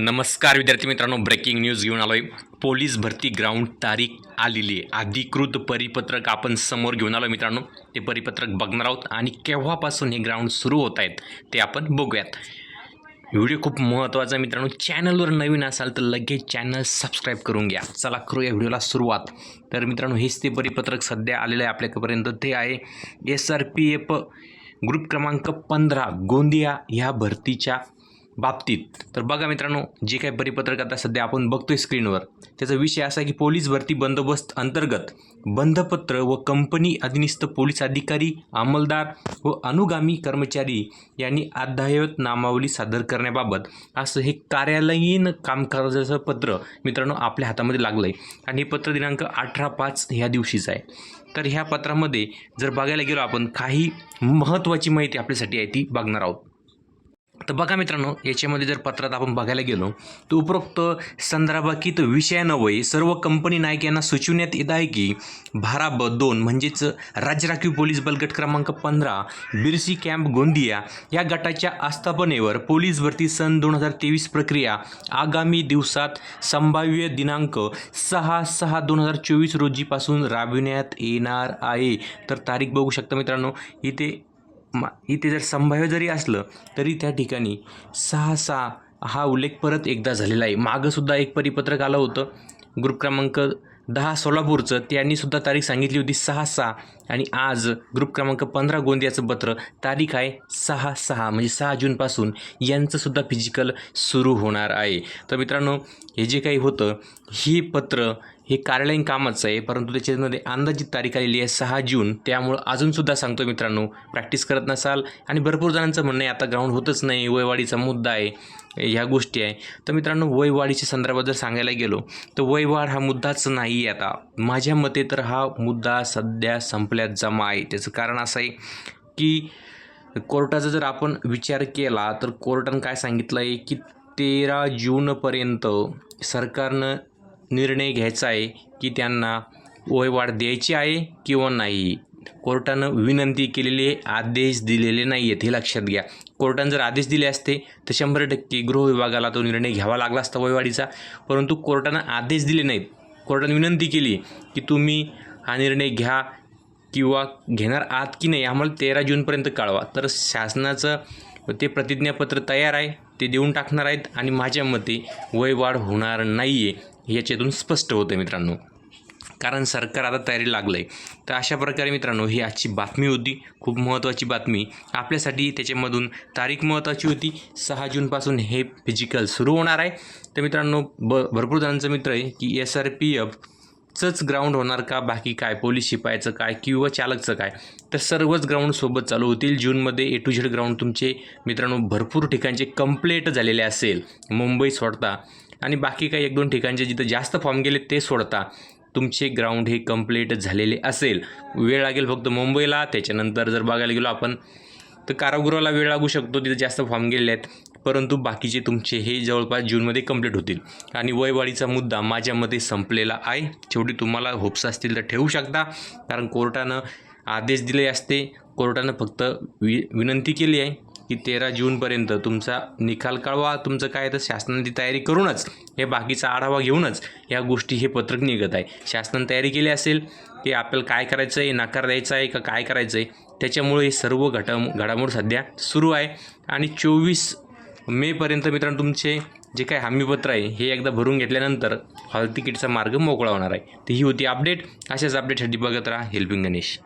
नमस्कार विद्यार्थी मित्रांनो. ब्रेकिंग न्यूज घेऊन आलोय. पोलीस भरती ग्राउंड तारीख आलेली आहे. अधिकृत परिपत्रक आपण समोर घेऊन आलो मित्रांनो. ते परिपत्रक बघणार आहोत आणि केव्हापासून हे ग्राउंड सुरू होत आहेत ते आपण बघूयात. व्हिडिओ खूप महत्त्वाचा आहे मित्रांनो. चॅनलवर नवीन असाल तर लगेच चॅनल सबस्क्राईब करून घ्या. चला करूया व्हिडिओला सुरुवात. तर मित्रांनो हेच ते परिपत्रक सध्या आलेलं आहे आपल्यापर्यंत. ते आहे S R P F group क्रमांक पंधरा गोंदिया ह्या भरतीच्या बाबतीत. तर बघा मित्रांनो जे काही परिपत्रक आता सध्या आपण बघतोय स्क्रीनवर त्याचा विषय असा की पोलीस भरती बंदोबस्त अंतर्गत बंधपत्र व कंपनी अधिनिस्त पोलीस अधिकारी अंमलदार व अनुगामी कर्मचारी यांनी अध्यायत नामावली सादर करण्याबाबत असं हे कार्यालयीन कामकाजाचं पत्र मित्रांनो आपल्या हातामध्ये लागलं आहे आणि हे पत्र दिनांक अठरा पाच ह्या दिवशीचं आहे. तर ह्या पत्रामध्ये जर बघायला गेलो आपण काही महत्त्वाची माहिती आपल्यासाठी आहे ती बघणार आहोत. तर बघा मित्रांनो याच्यामध्ये जर पत्रात आपण बघायला गेलो तर उपरोक्त संदर्भाकीत विषयान्वये सर्व कंपनी नायक यांना सुचविण्यात येत आहे की भारा ब दोन म्हणजेच राज्य राखीव पोलीस बल गट क्रमांक पंधरा बिरसी कॅम्प गोंदिया या गटाच्या आस्थापनेवर पोलीस भरती सन दोन हजार तेवीस प्रक्रिया आगामी दिवसात संभाव्य दिनांक सहा सहा दोन हजार चोवीस रोजीपासून राबविण्यात येणार आहे. तर तारीख बघू शकता मित्रांनो इथे मा इथे जर संभाव्य जरी असलं तरी त्या ठिकाणी सहा सहा हा उल्लेख परत एकदा झालेला आहे. मागंसुद्धा एक परिपत्रक आलं होतं. ग्रुप क्रमांक दहा सोलापूरचं त्यांनीसुद्धा तारीख सांगितली होती सहा सहा आणि आज ग्रुप क्रमांक पंधरा गोंदियाचं पत्र तारीख आहे सहा सहा म्हणजे सहा जूनपासून यांचंसुद्धा फिजिकल सुरू होणार आहे. तर मित्रांनो हे जे काही होतं हे पत्र हे कार्यालयीन कामाचं आहे परंतु त्याच्यामध्ये अंदाजित तारीख आलेली आहे सहा जून. त्यामुळं अजूनसुद्धा सांगतो मित्रांनो प्रॅक्टिस करत नसाल आणि भरपूर जणांचं म्हणणं आहे आता ग्राउंड होतच नाही वयवाढीचा मुद्दा आहे ह्या गोष्टी आहे. तर मित्रांनो वयवाढीच्या संदर्भात जर सांगायला गेलो तर वयवाढ हा मुद्दाच नाही आहे आता. माझ्या मते तर हा मुद्दा सध्या संपल्यात जमा आहे. त्याचं कारण असं आहे की कोर्टाचा जर आपण विचार केला तर कोर्टानं काय सांगितलं आहे की तेरा जूनपर्यंत सरकारनं निर्णय घ्यायचा आहे की त्यांना वयवाढ द्यायची आहे किंवा नाही. कोर्टानं विनंती केलेली आदेश दिलेले नाही आहेत हे लक्षात घ्या. कोर्टानं जर आदेश दिले असते तर शंभर टक्के गृह विभागाला तो निर्णय घ्यावा लागला असता वयवाढीचा परंतु कोर्टानं आदेश दिले नाहीत. कोर्टाने विनंती केली की तुम्ही हा निर्णय घ्या किंवा घेणार आहात की नाही आम्हाला तेरा जूनपर्यंत कळवा. तर शासनाचं ते प्रतिज्ञापत्र तयार आहे ते देऊन टाकणार आहेत आणि माझ्या मते वयवाढ होणार नाही आहे याच्यातून स्पष्ट होतं मित्रांनो. कारण सरकार आता तयारी लागलं आहे तर अशा प्रकारे मित्रांनो ही आजची बातमी होती. खूप महत्त्वाची बातमी. आपल्यासाठी त्याच्यामधून तारीख महत्त्वाची होती. सहा जूनपासून हे फिजिकल सुरू होणार आहे. तर मित्रांनो ब भरपूर जणांचं मित्र आहे की एस आर पी एफ चंच ग्राउंड होणार का? बाकी काय? पोलीस शिपायचं काय? किंवा चालकचं काय? तर सर्वच ग्राउंड सोबत चालू होतील. जूनमध्ये ए टू झेड ग्राउंड तुमचे मित्रांनो भरपूर ठिकाणचे कंप्लेट झालेले असेल. मुंबई सोडता. आणि बाकी काही एक दोन ठिकाणचे जिथं जास्त फॉर्म गेले ते सोडता. तुमचे ग्राउंड हे कंप्लीट झालेले असेल. वेळ लागेल फक्त मुंबईला त्याच्यानंतर जर बघायला गेलो आपण तर कारागृहाला वेळ लागू शकतो तिथे जास्त फॉर्म गेलेले आहेत. परंतु बाकीचे तुमचे हे जवळपास जूनमध्ये कंप्लीट होतील. आणि वयवाढीचा मुद्दा माझ्या मते संपलेला आहे. शेवटी तुम्हाला होप्स असतील तर ठेवू शकता. कारण कोर्टानं आदेश दिले असते. कोर्टानं फक्त वि विनंती केली आहे. की तेरा जूनपर्यंत तुमचा निकाल कळवा तुमचं काय तर शासनाची तयारी करूनच हे बाकीचा आढावा घेऊनच या गोष्टी हे पत्रक निघत आहे. शासनाने तयारी केली असेल की आपल्याला काय करायचं आहे नकार द्यायचा आहे का काय करायचं आहे त्याच्यामुळे हे सर्व घटा घडामोड सध्या सुरू आहे. आणि चोवीस मेपर्यंत मित्रांनो तुमचे जे काही हमीपत्र आहे हे एकदा भरून घेतल्यानंतर हॉल तिकीटचा मार्ग मोकळा होणार आहे. तर ही होती अपडेट. अशाच अपडेटसाठी बघत राहा हेल्पिंग गणेश.